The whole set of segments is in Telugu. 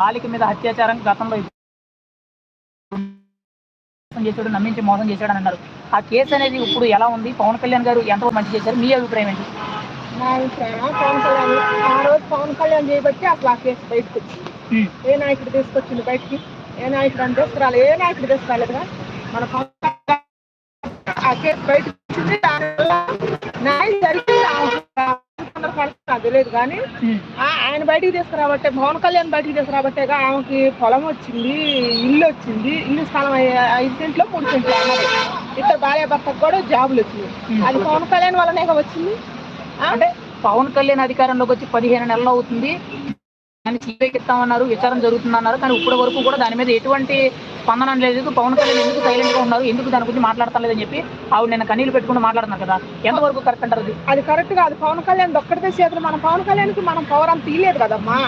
బాలిక మీద అత్యాచారం గతంలో చేశాడు నమ్మించి మోసం చేశాడు అని అన్నారు. ఆ కేసు అనేది ఇప్పుడు ఎలా ఉంది? పవన్ కళ్యాణ్ గారు ఎంతవరకు మంచి చేశారు? మీ అభిప్రాయం ఏంటి? నా అభిప్రాయం పవన్ కళ్యాణ్ ఆ రోజు పవన్ కళ్యాణ్ చేయబట్టి అసలు ఆ కేసు బయటకు వచ్చింది ఏ నాయకుడు తీసుకొచ్చింది బయటికి? ఏ నాయకుడు అని తీసుకురాలి ఏ నాయకుడు తీసుకురాలేదుగా? మన పవన్ ఆ కేసు బయటకు వచ్చింది దానివల్ల న్యాయం జరిగి నాకు తెలియదు కానీ ఆయన బయటికి తీసుకురాబట్టే పవన్ కళ్యాణ్ బయటికి తీసుకురాబట్టేగా ఆమెకి పొలం వచ్చింది ఇల్లు వచ్చింది ఇల్లు స్థలం ఐదు సెంట్లో మూడు సెంట్లు అన్నది. ఇద్దరు భార్య భర్తకు కూడా జాబులు వచ్చింది అది పవన్ కళ్యాణ్ వల్లనే వచ్చింది? అంటే పవన్ కళ్యాణ్ అధికారంలోకి వచ్చి పదిహేను నెలలు అవుతుంది. దాన్ని సిబిఐకి ఇస్తామన్నారు విచారణ జరుగుతుందన్నారు కానీ ఇప్పటి వరకు కూడా దాని మీద ఎటువంటి స్పందన లేదు పవన్ కళ్యాణ్ ఎందుకు సైలెంట్గా ఉన్నారు ఎందుకు దాని గురించి మాట్లాడతలేదని చెప్పి ఆవిడ నిన్న కన్నీళ్ళు పెట్టుకుని మాట్లాడుతున్నారు కదా. ఎంతవరకు కరెక్ట్ అంటారు అది? అది కరెక్ట్ కాదు. పవన్ కళ్యాణ్ ఒక్కడితే చేతులు మన పవన్ కళ్యాణ్కి మనం పవర్ అంత తీయలేదు కదమ్మా.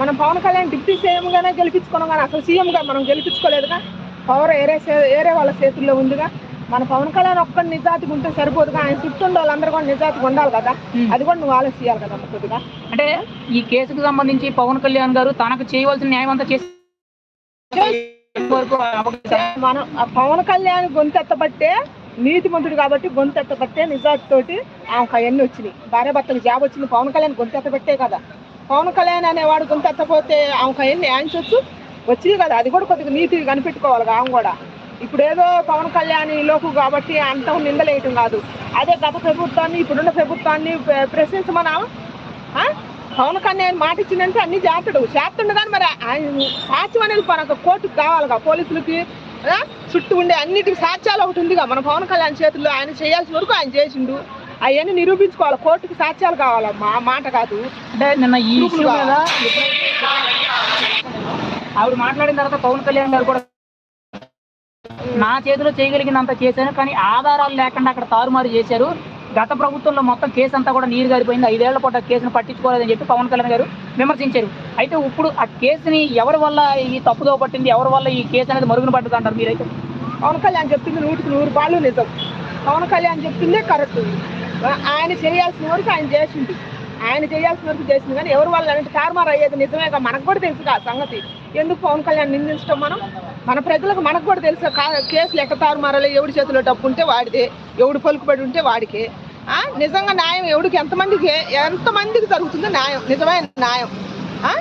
మనం పవన్ కళ్యాణ్ డిప్యూటీ సీఎం గానే గెలిపించుకున్నాం కానీ అసలు సీఎం గా మనం గెలిపించుకోలేదుగా పవర్ ఏరే ఏరే వాళ్ళ చేతుల్లో ఉందిగా. మన పవన్ కళ్యాణ్ ఒక్కడి నిజాతిగా ఉంటే సరిపోదుగా. ఆయన చుట్టూ ఉండే వాళ్ళందరూ కూడా నిజాతిగా ఉండాలి కదా. అది కూడా నువ్వు ఆలోచించాలి కదా కొద్దిగా. అంటే ఈ కేసుకు సంబంధించి పవన్ కళ్యాణ్ గారు తనకు చేయవలసిన న్యాయం అంతా చేసి మనం పవన్ కళ్యాణ్ గొంతెత్తబట్టే నీతిమంతుడు కాబట్టి గొంతెత్తబట్టే నిజాతితోటి ఆమెకు అవన్నీ వచ్చినాయి? భార్య భర్తకు జాబ్ వచ్చింది పవన్ కళ్యాణ్ గొంతెత్తబట్టే కదా. పవన్ కళ్యాణ్ అనేవాడు గొంతెత్తపోతే ఆమెకు అవన్నీ ఆన్సర్స్ వచ్చింది కదా. అది కూడా కొద్దిగా నీతి కనిపెట్టుకోవాలి ఆమె కూడా. ఇప్పుడు ఏదో పవన్ కళ్యాణ్ లోకు కాబట్టి అంత నిందలేయటం కాదు. అదే గత ప్రభుత్వాన్ని ఇప్పుడున్న ప్రభుత్వాన్ని ప్ర- ప్రశ్నించమనా? ఆ? పవన్ కళ్యాణ్ మాట ఇచ్చిందంటే అన్ని చేస్తాడు చేస్తుండు కానీ మరి ఆయన సాక్ష్యం అనేది మనకు కోర్టుకు కావాలిగా పోలీసులకి? చుట్టూ ఉండే అన్నిటికి సాక్ష్యాలు ఒకటి ఉందిగా. మన పవన్ కళ్యాణ్ చేతుల్లో ఆయన చేయాల్సిన వరకు ఆయన చేసిండు. అవన్నీ నిరూపించుకోవాలి. కోర్టుకి సాక్ష్యాలు కావాలమ్మా ఆ మాట కాదు. నిన్న ఈ ఆవిడ మాట్లాడిన తర్వాత పవన్ కళ్యాణ్ గారు కూడా నా చేతిలో చేయగలిగినంత చేశాను కానీ ఆధారాలు లేకుండా అక్కడ తారుమారు చేశారు. గత ప్రభుత్వంలో మొత్తం కేసు అంతా కూడా నీరు గారిపోయింది. ఐదేళ్ళ పాటు ఆ కేసును పట్టించుకోలేదని చెప్పి పవన్ కళ్యాణ్ గారు విమర్శించారు. అయితే ఇప్పుడు ఆ కేసుని ఎవరి వల్ల ఈ తప్పుదో పట్టింది? ఎవరి వల్ల ఈ కేసు అనేది మరుగున పడుతుంది అంటారు మీరైతే? పవన్ కళ్యాణ్ చెప్పింది నూటికి నూరు పాళ్ళు నిజం. పవన్ కళ్యాణ్ చెప్పిందే కరెక్ట్. ఆయన చేయాల్సిన వరకు ఆయన చేసింది ఆయన చేయాల్సిన వరకు చేసింది కానీ ఎవరి వల్ల అంటే తారుమారు అయ్యేది నిజమేగా మనకు కూడా తెలుసు ఆ సంగతి. ఎందుకు పవన్ కళ్యాణ్ నిందించడం మనం? మన ప్రజలకు మనకు కూడా తెలుసు కేసులు ఎక్క తారుమారాలి? ఎవడి చేతిలో డబ్బు ఉంటే వాడిదే. ఎవడు పలుకుబడి ఉంటే వాడికే. నిజంగా న్యాయం ఎవడికి? ఎంతమందికి? ఎంతమందికి జరుగుతుందో న్యాయం. నిజమైన న్యాయం. ఆ?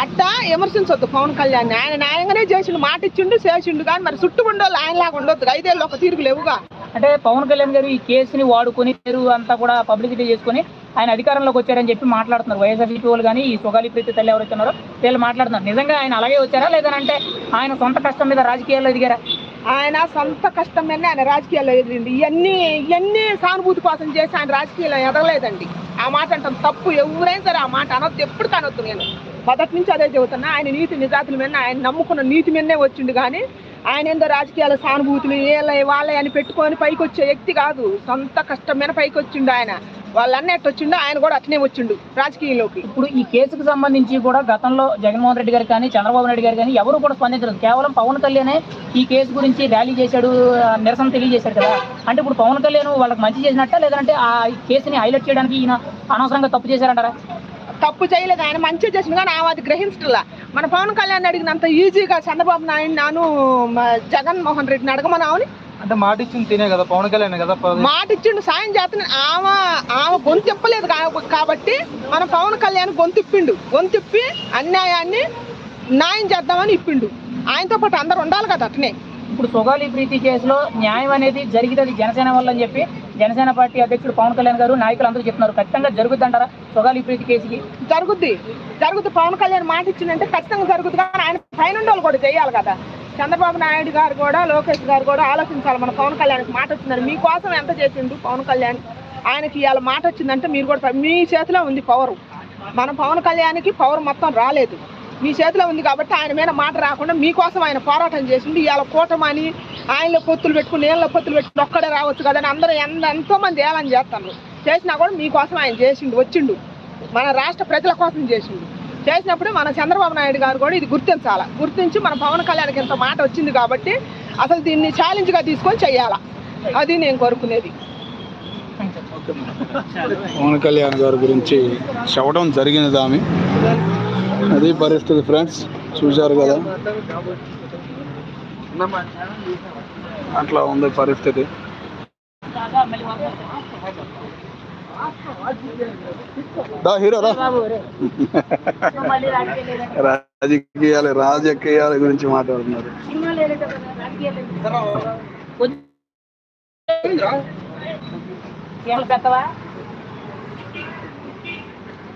అట్టా విమర్శించొద్దు పవన్ కళ్యాణ్ ఆయన న్యాయంగానే చేసిండు మాట ఇచ్చిండు చేసిండు కానీ మరి చుట్టూ ఉండోళ్ళు ఆయనలాగా ఉండొద్దు. ఐదేళ్ళు ఒక తీరుకు లేవుగా. అంటే పవన్ కళ్యాణ్ గారు ఈ కేసుని వాడుకొని పేరు అంతా కూడా పబ్లిసిటీ చేసుకొని ఆయన అధికారంలోకి వచ్చారని చెప్పి మాట్లాడుతున్నారు. వైఎస్ఆర్సీపీ వాళ్ళు కానీ ఈ సుగాలి ప్రీతి తల్లి ఎవరు ఉన్నారో వీళ్ళు మాట్లాడుతున్నారు. నిజంగా ఆయన అలాగే వచ్చారా? లేదంటే ఆయన సొంత కష్టం మీద రాజకీయాల్లో ఎదిగారా? ఆయన సొంత కష్టం మీదనే ఆయన రాజకీయాల్లో ఎదిరింది. ఇవన్నీ ఇవన్నీ సానుభూతి కోసం చేసి ఆయన రాజకీయాల్లో ఎదగలేదండి. ఆ మాట అంటాం తప్పు. ఎవరైనా సరే ఆ మాట అనొద్దు. ఎప్పుడు కానొద్దు నేను. మొదటి నుంచి అదే చెబుతున్నా. ఆయన నీతి నిజాతుల మీద ఆయన నమ్ముకున్న నీతి మీదనే వచ్చిండు కానీ ఆయన ఏందో రాజకీయాల సానుభూతులు ఏళ్ళ వాళ్ళ అని పెట్టుకొని పైకి వచ్చే వ్యక్తి కాదు. సొంత కష్టం మీద పైకి వచ్చిండు ఆయన. వాళ్ళన్నీ ఎట్టు వచ్చిండు ఆయన కూడా అట్నే వచ్చిండు రాజకీయంలోకి. ఇప్పుడు ఈ కేసుకు సంబంధించి కూడా గతంలో జగన్మోహన్ రెడ్డి గారు కానీ చంద్రబాబు నాయుడు గారు కానీ ఎవరు కూడా స్పందించలేదు. కేవలం పవన్ కళ్యాణే ఈ కేసు గురించి ర్యాలీ చేశాడు నిరసన తెలియజేశాడు కదా. అంటే ఇప్పుడు పవన్ కళ్యాణ్ వాళ్ళకి మంచి చేసినట్ట లేదంటే ఆ కేసుని హైలైట్ చేయడానికి ఈయన అనవసరంగా తప్పు చేశారంటారా? తప్పు చేయలేదు ఆయన మంచిగా చేసింది కానీ ఆమె అది గ్రహించట్లా. మన పవన్ కళ్యాణ్ అడిగినంత ఈజీగా చంద్రబాబు నాయుడు నాను జగన్మోహన్ రెడ్డిని అడగమనావని అంటే మాట ఇచ్చింది తినే కదా పవన్ కళ్యాణ్ కదా మాట ఇచ్చిండు సాయం చేస్తున్న ఆమె ఆమె గొంతు ఇప్పలేదు కాబట్టి మన పవన్ కళ్యాణ్ గొంతు ఇప్పిండు. గొంతు ఇప్పి అన్యాయాన్ని న్యాయం చేద్దామని ఇప్పిండు. ఆయనతో పాటు అందరు ఉండాలి కదా అట్నే. ఇప్పుడు సుగాలి ప్రీతి కేసులో న్యాయం అనేది జరిగితే అది జనసేన వల్ల అని చెప్పి జనసేన పార్టీ అధ్యక్షుడు పవన్ కళ్యాణ్ గారు నాయకులు అందరూ చెప్తున్నారు. ఖచ్చితంగా జరుగుద్దంటారా సుగాలి ప్రీతి కేసుకి? జరుగుద్ది. జరుగుద్ది. పవన్ కళ్యాణ్ మాట ఇచ్చిందంటే ఖచ్చితంగా జరుగుద్ది. కానీ ఆయన పైన వాళ్ళు కూడా చేయాలి కదా. చంద్రబాబు నాయుడు గారు కూడా లోకేష్ గారు కూడా ఆలోచించాలి. మన పవన్ కళ్యాణ్కి మాట వచ్చిందని. మీకోసం ఎంత చేసిండు పవన్ కళ్యాణ్? ఆయనకి ఇవాళ మాట వచ్చిందంటే మీరు కూడా మీ చేతిలో ఉంది పవర్ మన పవన్ కళ్యాణ్కి పవర్ మొత్తం రాలేదు. మీ చేతిలో ఉంది కాబట్టి ఆయన మీద మాట రాకుండా మీకోసం ఆయన పోరాటం చేసిండు. ఇవాళ కూటమని ఆయనలో పొత్తులు పెట్టుకుని నీళ్ళలో పొత్తులు పెట్టుకుని ఒక్కడే రావచ్చు కదా అని అందరూ ఎంత ఎంతోమంది ఏమని చేసినా కూడా మీకోసం ఆయన చేసిండు వచ్చిండు. మన రాష్ట్ర ప్రజల కోసం చేసిండు. చేసినప్పుడు మన చంద్రబాబు నాయుడు గారు కూడా ఇది గుర్తించాలి. గుర్తించి మన పవన్ కళ్యాణ్కి ఇంత మాట వచ్చింది కాబట్టి అసలు దీన్ని ఛాలెంజ్గా తీసుకొని చెయ్యాలా అది నేను కోరుకునేది. పవన్ కళ్యాణ్ గారి గురించి చెప్పడం జరిగినది ఆమె. అది పరిస్థితి ఫ్రెండ్స్ చూశారు కదా? అట్లా ఉంది పరిస్థితి. దా హీరో రాజకీయాలు రాజకీయాలు గురించి మాట్లాడుతున్నారు.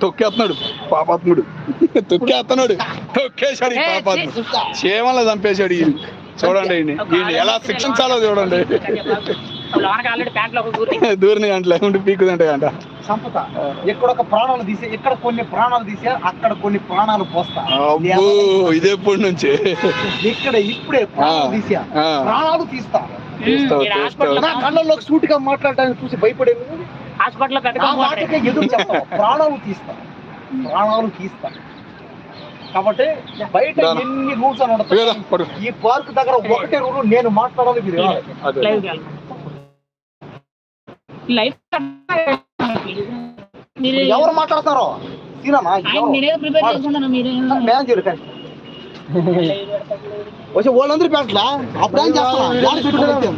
తొక్కేస్తున్నాడు పాపాత్ముడు. తొక్కేస్తున్నాడు తొక్కేశాడు పాపాత్ముడు. చీమల చంపేశాడు ఈయన. చూడండి ఈయన్ని. ఈయన్ని ఎలా శిక్షించాలో చూడండి. దూరిని గంటలు లేకుంటే పీకుదంటే గంట. సంపద ఎక్కడ ఒక ప్రాణాలు తీసే ఎక్కడ కొన్ని ప్రాణాలు తీసే అక్కడ కొన్ని ప్రాణాలు పోస్తా. ఇదే ఎప్పటి నుంచి? ఇక్కడ ఇప్పుడే ప్రాణాలు తీసా. ప్రాణాలు తీస్తా. హాస్పిటల్ నా కళ్ళలోకి సూటిగా మాట్లాడడానికి చూసి భయపడే మాటకే ఎదురు చెప్తావు ప్రాణాలు తీస్తా. ప్రాణాలు తీస్తా. కాబట్టి బయట. ఎన్ని రూల్స్ అని. ఈ పార్క్ దగ్గర ఒకటే రూల్ నేను మాట్లాడాలి మీరు లైవ్ మీరు ఎవరు మాట్లాడతారో సీనమ్మా ఆయన నేనేదో ప్రిపేర్ చేసుకున్నాను మీరు మేనేజర్ కానీ. వచ్చి వాళ్ళందరూ పెట్టలా అప్పుడు ఏం చేస్తున్నా యాడ పెట్టుకున్నావు?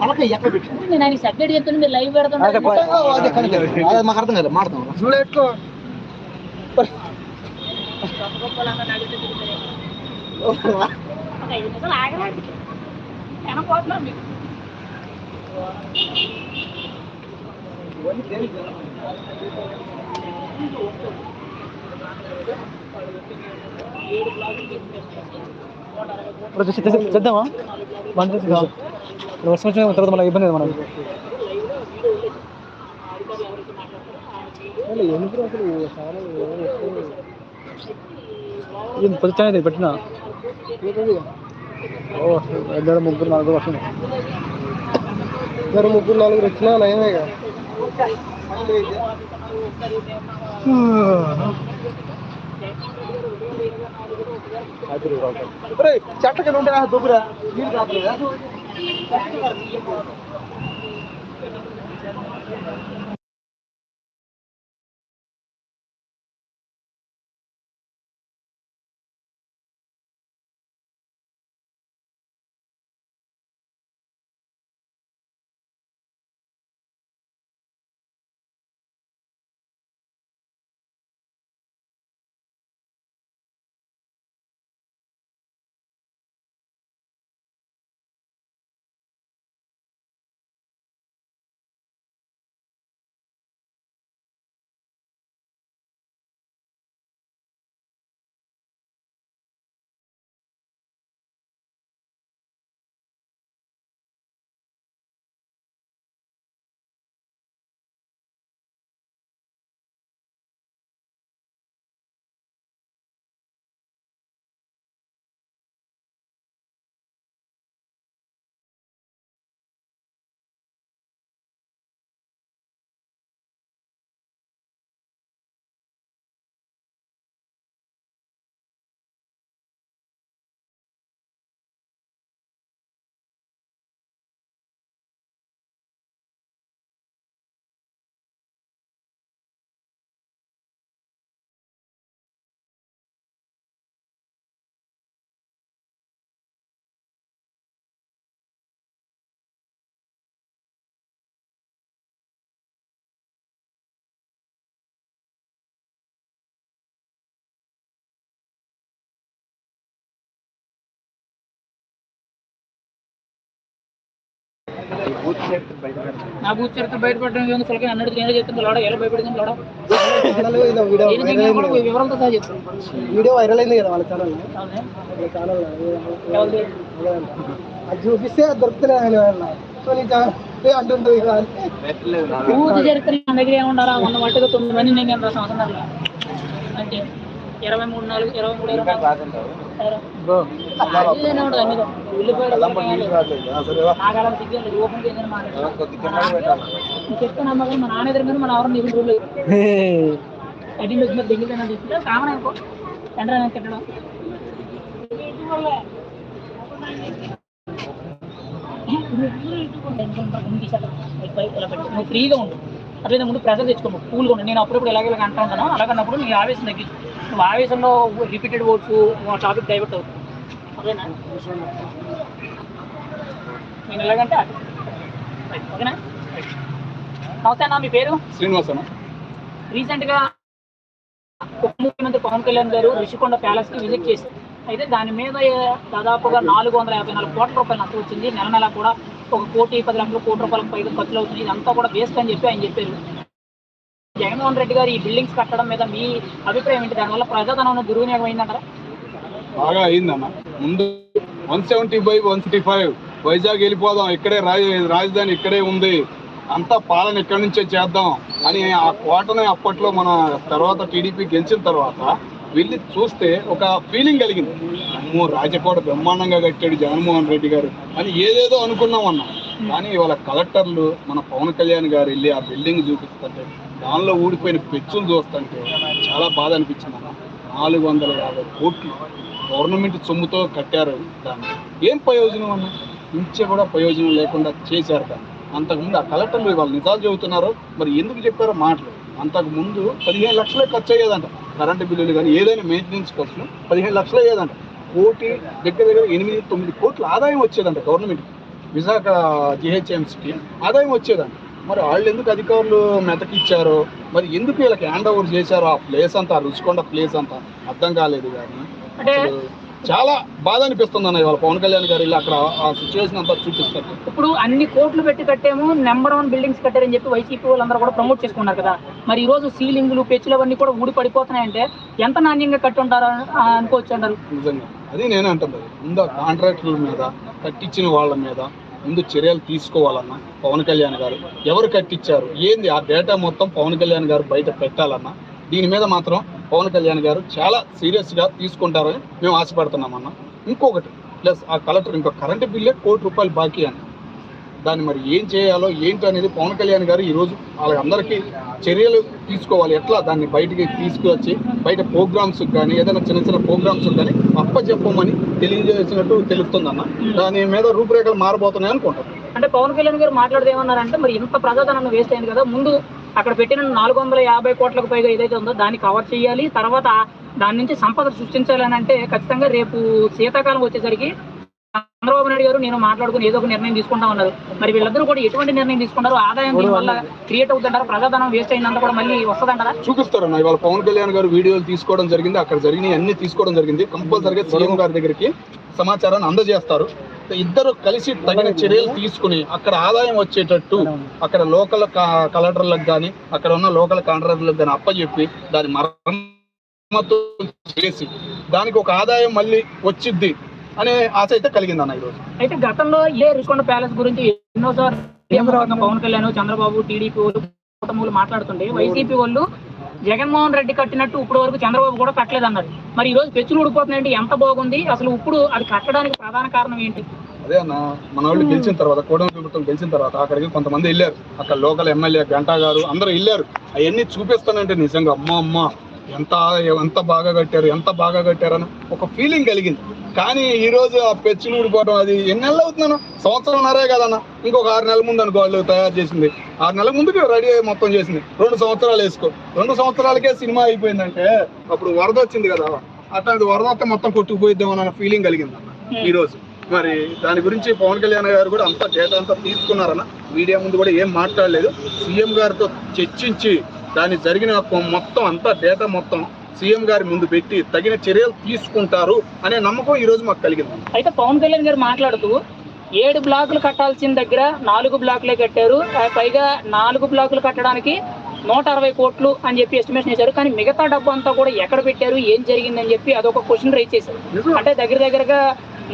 తలకాయ ఎక్కడ పెట్టినా నేను ఆయన సబ్జెక్ట్ చెప్తున్నా మీరు లైవ్ పెడుతున్నారు అదే కనుక. అదే మాకు అర్థం కాదు. మాడతాం చూడెట్లో ఐదు నిమిషాలు ఆగరాదు వెనకపోతున్నాం మీకు చేద్దామా వర్షం వచ్చిన తర్వాత మళ్ళీ ఇబ్బంది మనం అయితే పెట్టిన? ఇద్దరు ముగ్గురు నాలుగు వర్షం ఇద్దరు ముగ్గురు నాలుగు వచ్చినా నయమే చెట్లకి ఉంటే దుబ్బురా. నీళ్ళు కాపలేదా? నా బూత్ చరిత్ర బయటపడడం సొలకే అన్నట్టు నేను చెప్తాను. లోడ ఎలా భయపడింది లోడ? వివరాలతో సహా చెప్తాను. వీడియో వైరల్ అయింది కదా వాళ్ళ ఛానల్ ఛానల్? అది చూపిస్తే దొరుకుతున్నాయి సో నీకు అంటుంటుంది బూత్ చరిత్ర నా దగ్గర ఏముండాలా? ఉన్న మట్టుగా తొమ్మిది మంది నేను ఎంత సంవత్సరాలు అంటే ఇరవై మూడు నాలుగు ఇరవై మూడు ఇరవై నువ్వు ఫ్రీగా ఉండు. అట్లయితే ముందు ప్రెషర్ తెచ్చుకోము. కూల్గా ఉండు. నేను అప్పుడప్పుడు ఎలాగ ఇలాగ అంటా ఉంటాను అలాగన్నప్పుడు నీ ఆవేశం తగ్గించు. నువ్వు ఆవేశంలో రిపీటెడ్ ఓట్స్ టాపిక్ డైవర్ట్ అవుతుంది. ఓకేనా? నేను ఎలాగంటే ఓకేనా? రైట్. నమస్తే అన్న మీ పేరు? శ్రీనివాస్ అన్న రీసెంట్గా ఉప ముఖ్యమంత్రి పవన్ కళ్యాణ్ గారు రిషికొండ ప్యాలెస్కి విజిట్ చేశారు. అయితే దాని మీద దాదాపుగా నాలుగు వందల యాభై నాలుగు కోట్ల రూపాయలు నష్టం వచ్చింది. నెల నెల కూడా ఒక కోటి పది లక్షల కోట్ల రూపాయలకు పైగా ఖర్చులు అవుతుంది ఇదంతా కూడా వేస్ట్ అని చెప్పి ఆయన చెప్పారు. జగన్మోహన్ రెడ్డి గారు ఈ బిల్డింగ్స్ కట్టడం మీద మీ అభిప్రాయం ఏంటి? దానివల్ల ప్రజాధనం దుర్వినియోగం అయిందంటారా బాగా అయిందన్న. ముందు one seventy by one sixty five Vizag వెళ్ళిపోదాం. ఇక్కడే రాజ రాజధాని ఇక్కడే ఉంది. అంతా పాలన ఇక్కడి నుంచే చేద్దాం అని ఆ కోటని అప్పట్లో మన తర్వాత టీడీపీ గెలిచిన తర్వాత వెళ్ళి చూస్తే ఒక ఫీలింగ్ కలిగింది. అమ్మో రాజకోట బ్రహ్మాండంగా కట్టాడు జగన్మోహన్ రెడ్డి గారు అని ఏదేదో అనుకున్నాం అన్నాం కానీ ఇవాళ కలెక్టర్లు మన పవన్ కళ్యాణ్ గారు వెళ్ళి ఆ బిల్డింగ్ చూపిస్తుంటే దానిలో ఊడిపోయిన పెచ్చులు చూస్తుంటే చాలా బాధ అనిపించింది అన్న. నాలుగు వందల యాభై కోట్లు గవర్నమెంట్ సొమ్ముతో కట్టారు దాన్ని. ఏం ప్రయోజనం అన్న? ఇంచే కూడా ప్రయోజనం లేకుండా చేశారు దాన్ని. అంతకుముందు ఆ కలెక్టర్లు ఇవాళ నిజాలు చెబుతున్నారు. మరి ఎందుకు చెప్పారో మాటలు. అంతకు ముందు పదిహేను లక్షలే ఖర్చు అయ్యేదంట. కరెంటు బిల్లులు కానీ ఏదైనా మెయింటెనెన్స్ ఖర్చులు పదిహేను లక్షలు అయ్యేదంట. కోటి దగ్గర దగ్గర ఎనిమిది తొమ్మిది కోట్ల ఆదాయం వచ్చేదంట గవర్నమెంట్ విశాఖ జిహెచ్ఎంసీకి ఆదాయం వచ్చేదంట. మరి వాళ్ళు ఎందుకు అధికారులు మెతకిచ్చారో మరి ఎందుకు వీళ్ళకి హ్యాండ్ ఓవర్ చేశారో? ఆ ప్లేస్ అంతా రుచికొండ ప్లేస్ అంతా అర్థం కాలేదు కానీ. చాలా బాధ అనిపిస్తుంది అన్న ఇవాళ పవన్ కళ్యాణ్ గారు వెళ్ళి అక్కడ ఆ సిచ్యువేషన్ అంతా చూపిస్తారు. ఇప్పుడు అన్ని కోట్లు పెట్టి కట్టేమో నెంబర్ వన్ బిల్డింగ్స్ కట్టారని చెప్పి వైసీపీ వాళ్ళందరూ కూడా ప్రమోట్ చేసుకున్నారు కదా. మరి ఈ రోజు సీలింగ్లు పెచ్చులు అవన్నీ కూడా ఊడి పడిపోతున్నాయంటే ఎంత నాణ్యంగా కట్టి ఉంటారు అనుకోవచ్చు అంటారు? నిజంగా. అది నేను అంటున్నది ముందు కాంట్రాక్టుల మీద కట్టించిన వాళ్ళ మీద ముందు చర్యలు తీసుకోవాలన్నా పవన్ కళ్యాణ్ గారు ఎవరు కట్టించారు? ఏంది ఆ డేటా మొత్తం పవన్ కళ్యాణ్ గారు బయట పెట్టాలన్న? దీని మీద మాత్రం పవన్ కళ్యాణ్ గారు చాలా సీరియస్గా తీసుకుంటారని మేము ఆశపడుతున్నామన్నా. ఇంకొకటి ప్లస్ ఆ కలెక్టర్ ఇంకో కరెంటు బిల్లే కోటి రూపాయలు బాకీ అని దాన్ని మరి ఏం చేయాలో ఏంటి అనేది పవన్ కళ్యాణ్ గారు ఈరోజు వాళ్ళందరికీ చర్యలు తీసుకోవాలి. ఎట్లా దాన్ని బయటికి తీసుకువచ్చి బయట ప్రోగ్రామ్స్ కానీ ఏదైనా చిన్న చిన్న ప్రోగ్రామ్స్ కానీ అప్పచెప్పమని తెలియజేసినట్టు తెలుస్తుందన్న దాని మీద రూపురేఖలు మారబోతున్నాయి అనుకుంటాను అంటే పవన్ కళ్యాణ్ గారు మాట్లాడితే ఏమన్నారంటే మరి ఇంత ప్రజాధనాన్ని వేస్ట్ అయింది కదా ముందు అక్కడ పెట్టిన నాలుగు వందల యాభై కోట్లకు పైగా ఏదైతే ఉందో దాన్ని కవర్ చేయాలి తర్వాత దాని నుంచి సంపద సృష్టించాలని అంటే ఖచ్చితంగా రేపు శీతాకాలం వచ్చేసరికి చంద్రబాబు నాయుడు గారు నేను మాట్లాడుకుని ఏదో ఒక నిర్ణయం తీసుకుంటా ఉన్నారు. మరి వీళ్ళందరూ కూడా ఎటువంటి నిర్ణయం తీసుకున్నారు? ఆదాయం వల్ల క్రియేట్ అవుతుంటారా? ప్రజాధనం వేస్ట్ అయిందంత కూడా మళ్ళీ వస్తుందంటారా? చూపిస్తారన్న. ఇవాళ పవన్ కళ్యాణ్ గారు వీడియోలు తీసుకోవడం జరిగింది. అక్కడ జరిగిన అన్ని తీసుకోవడం జరిగింది. కంపల్సరిగా సీఎం గారి దగ్గరికి సమాచారాన్ని అందజేస్తారు. ఇద్దరు కలిసి తగిన చర్యలు తీసుకుని అక్కడ ఆదాయం వచ్చేటట్టు అక్కడ లోకల్ కలెక్టర్లకు కానీ అక్కడ ఉన్న లోకల్ కాంట్రాక్టర్లకు కానీ అప్పచెప్పి దాని మరమ్మతు చేసి దానికి ఒక ఆదాయం మళ్ళీ వచ్చిద్ది. అనే ఆశ అయితే కలిగింది అన్న ఈరోజు. అయితే గతంలో ఏ రిషికొండ ప్యాలెస్ గురించి ఎన్నోసార్లు పవన్ కళ్యాణ్ చంద్రబాబు టీడీపీ వాళ్ళు కుటుంబాలు మాట్లాడుతుంటే వైసీపీ వాళ్ళు జగన్మోహన్ రెడ్డి కట్టినట్టు ఇప్పటి వరకు చంద్రబాబు కూడా కట్టలేదు అన్నారు మరి ఈ రోజు పెచ్చులు ఊడిపోతున్నాయంటే ఎంత బాగుంది? అసలు ఇప్పుడు అది కట్టడానికి ప్రధాన కారణం ఏంటి? అదే అన్న మన వాళ్ళు గెలిచిన తర్వాత కూటమి ప్రభుత్వం గెలిచిన తర్వాత అక్కడికి కొంతమంది వెళ్ళారు. అక్కడ లోకల్ ఎమ్మెల్యే గంటా గారు అందరూ వెళ్ళారు. అవన్నీ చూపిస్తానంటే నిజంగా అమ్మ అమ్మ ఎంత ఎంత బాగా కట్టారు ఎంత బాగా కట్టారని ఒక ఫీలింగ్ కలిగింది. కానీ ఈ రోజు ఆ పెచ్చులు ఊడిపోవడం అది ఎన్ని నెలలు అవుతున్నాను సంవత్సరంన్నరే కదన్న. ఇంకొక ఆరు నెలల ముందు అనుకో వాళ్ళు తయారు చేసింది. ఆరు నెలల ముందుకు రెడీ అయ్యి మొత్తం చేసింది. రెండు సంవత్సరాలు వేసుకో. రెండు సంవత్సరాలకే సినిమా అయిపోయిందంటే అప్పుడు వరద వచ్చింది కదా. అట్లాంటి వరద వస్తే మొత్తం కొట్టుకుపోయిద్దామన్న ఫీలింగ్ కలిగింది అన్న ఈ రోజు. మరి దాని గురించి పవన్ కళ్యాణ్ గారు కూడా అంతా డేటా అంతా తీసుకున్నారన్న మీడియా ముందు కూడా ఏం మాట్లాడలేదు. సీఎం గారితో చర్చించి దాని జరిగిన మొత్తం అంతా డేటా మొత్తం సీఎం గారి ముందు పెట్టి తగిన చర్యలు తీసుకుంటారు అనే నమ్మకం ఈ రోజు మాకు కలిగింది. అయితే పవన్ కళ్యాణ్ గారు మాట్లాడుతూ ఏడు బ్లాకులు కట్టాల్సిన దగ్గర నాలుగు బ్లాకులే కట్టారు. పైగా నాలుగు బ్లాకులు కట్టడానికి నూట అరవై కోట్లు అని చెప్పి ఎస్టిమేషన్ చేశారు. కానీ మిగతా డబ్బు అంతా కూడా ఎక్కడ పెట్టారు? ఏం జరిగిందని చెప్పి అదొక క్వశ్చన్ రైజ్ చేశారు. అంటే దగ్గర దగ్గరగా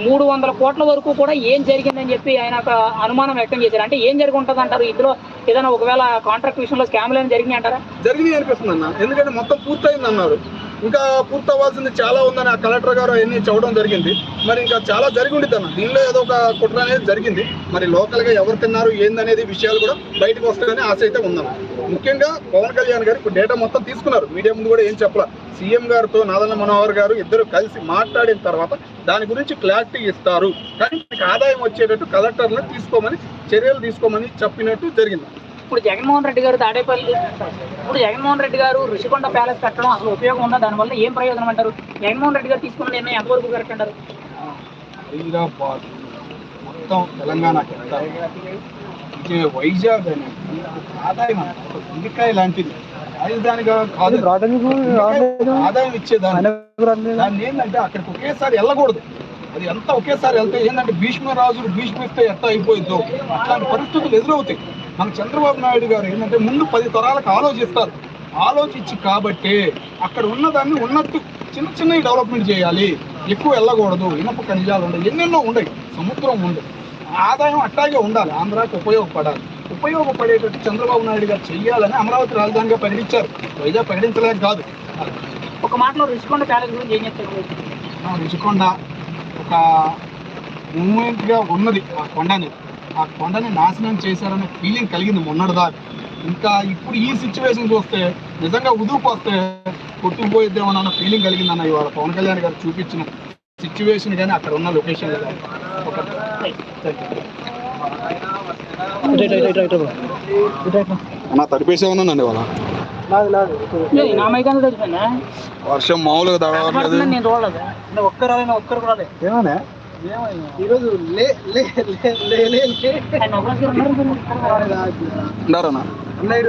మూడు వందల కోట్ల వరకు కూడా ఏం జరిగిందని చెప్పి ఆయన ఒక అనుమానం వ్యక్తం చేశారు. అంటే ఏం జరిగి ఉంటుంది అంటారు ఇందులో ఏదైనా ఒకవేళ కాంట్రాక్ట్ విషయంలో స్కామ్లు ఏమైనా జరిగినాయి అంటారా జరిగినాయి అనిపిస్తుంది అన్న ఎందుకంటే మొత్తం పూర్తయింది అన్నారు ఇంకా పూర్తి అవ్వాల్సింది చాలా ఉందని ఆ కలెక్టర్ గారు అవన్నీ చెప్పడం జరిగింది. మరి ఇంకా చాలా జరిగి ఉండిద్ది అన్న. దీనిలో ఏదో ఒక కుట్ర అనేది జరిగింది. మరి లోకల్గా ఎవరు తిన్నారు ఏందనేది విషయాలు కూడా బయటకు వస్తాయని ఆశ అయితే ఉందన్న. ముఖ్యంగా పవన్ కళ్యాణ్ గారు ఇప్పుడు డేటా మొత్తం తీసుకున్నారు. మీడియా ముందు కూడా ఏం చెప్పాల? సీఎం గారితో నాదన్న మనోహర్ గారు ఇద్దరు కలిసి మాట్లాడిన తర్వాత దాని గురించి క్లారిటీ ఇస్తారు. కానీ ఆదాయం వచ్చేటట్టు కలెక్టర్లు తీసుకోమని చర్యలు తీసుకోమని చెప్పినట్టు జరిగింది. ఇప్పుడు జగన్మోహన్ రెడ్డి గారు తాడేపల్లి ఇప్పుడు జగన్మోహన్ రెడ్డి గారు ఋషికొండ ప్యాలెస్ కట్టడం అసలు ఉపయోగం ఉందా? దానివల్ల ఏం ప్రయోజనం అంటారు? జగన్మోహన్ రెడ్డి గారు తీసుకున్న నిర్ణయం ఎంతవరకు కరెక్ట్ అంటారు? హైదరాబాద్ మొత్తం తెలంగాణకి ఎంత ఇది వైజాగ్ అనేది ఆదాయం గుండెకాయ లాంటిది. రాజధానిగా కాదు. ఆదాయం ఇచ్చేదాన్ని. దాన్ని ఏంటంటే అక్కడికి ఒకేసారి వెళ్ళకూడదు. అది ఎంత ఒకేసారి వెళ్తే ఏంటంటే భీష్మరాజులు భీష్మిస్తే ఎట్ట అయిపోయిందో అట్లాంటి పరిస్థితులు ఎదురవుతాయి. మన చంద్రబాబు నాయుడు గారు ఏంటంటే ముందు పది తరాలకు ఆలోచిస్తారు. ఆలోచించి కాబట్టి అక్కడ ఉన్నదాన్ని ఉన్నట్టు చిన్న చిన్నవి డెవలప్మెంట్ చేయాలి. ఎక్కువ వెళ్ళకూడదు. ఇనప ఖనిజాలు ఉండవు ఎన్నెన్నో ఉండవు సముద్రం ఉంది ఆదాయం అట్టాగే ఉండాలి. ఆంధ్రాకి ఉపయోగపడాలి. ఉపయోగపడేటట్టు చంద్రబాబు నాయుడు గారు చెయ్యాలని అమరావతి రాజధానిగా ప్రకటించారు వైజాగ్ ప్రకటించలేక కాదు. ఒక మాటలో ఋషికొండ ప్యాలెస్ గురించి ఏం చెప్తారు? ఆ రుచికొండ ఒక మూమెంట్గా ఉన్నది ఆ కొండని ఆ కొండని నాశనం చేశారనే ఫీలింగ్ కలిగింది మొన్నటిదాకా. ఇంకా ఇప్పుడు ఈ సిచ్యువేషన్ చూస్తే నిజంగా ఉదుపు వస్తే కొట్టుకుపోయిద్దేమో అన్న ఫీలింగ్ కలిగింది అన్న ఇవాళ పవన్ కళ్యాణ్ గారు చూపించిన సిచ్యువేషన్ కానీ అక్కడ ఉన్న లొకేషన్ కానీ ఒక అన్న తడిపేసేమన్నానండి వర్షం మామూలుగా తడవట్లేదు. నేను ఒక్కరైనా ఒక్కరు కూడా ఈరోజు లే లే లే లే లే